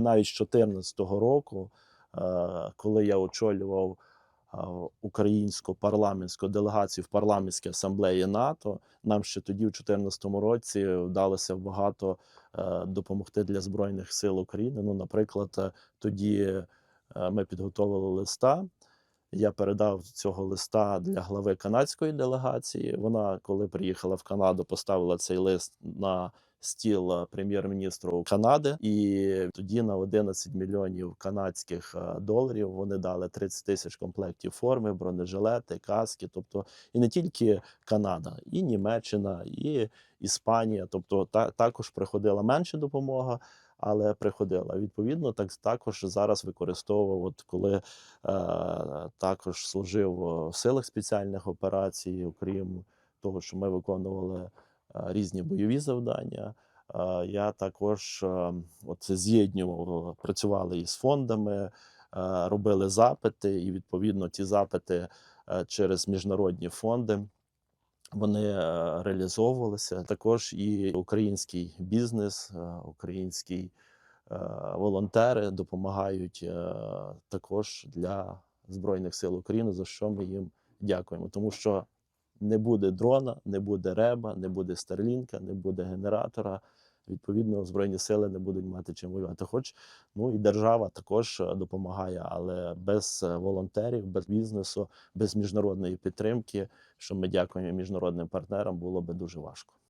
Навіть з 2014 року, е, коли я очолював е, українську парламентську делегацію в парламентській асамблеї НАТО, нам ще тоді, в 2014 році, вдалося багато е, допомогти для збройних сил України. Ну, наприклад, тоді ми підготовили листа. Я передав цього листа для глави канадської делегації. Вона, коли приїхала в Канаду, поставила цей лист на стіл е, прем'єр-міністру Канади, і тоді на 11 мільйонів канадських е, доларів вони дали 30 тисяч комплектів форми, бронежилети, каски. Тобто, і не тільки Канада, і Німеччина, і Іспанія. Тобто, та також приходила менша допомога. Але приходила відповідно, так також зараз використовував, от коли е, також служив в силах спеціальних операцій, окрім того, що ми виконували е, різні бойові завдання. е, Я також е, от з'єднував, працювали із фондами, робили запити, і відповідно ті запити через міжнародні фонди. Вони е, реалізовувалися також і український бізнес, е, українські е, волонтери допомагають також для Збройних сил України, за що ми їм дякуємо. Тому що не буде дрона, не буде реба, не буде старлінка, не буде генератора. Відповідно, збройні сили не будуть мати чим воювати. Хоч ну і держава також е, допомагає, але без е, волонтерів, без бізнесу, без міжнародної підтримки, що ми дякуємо міжнародним партнерам, було би дуже важко.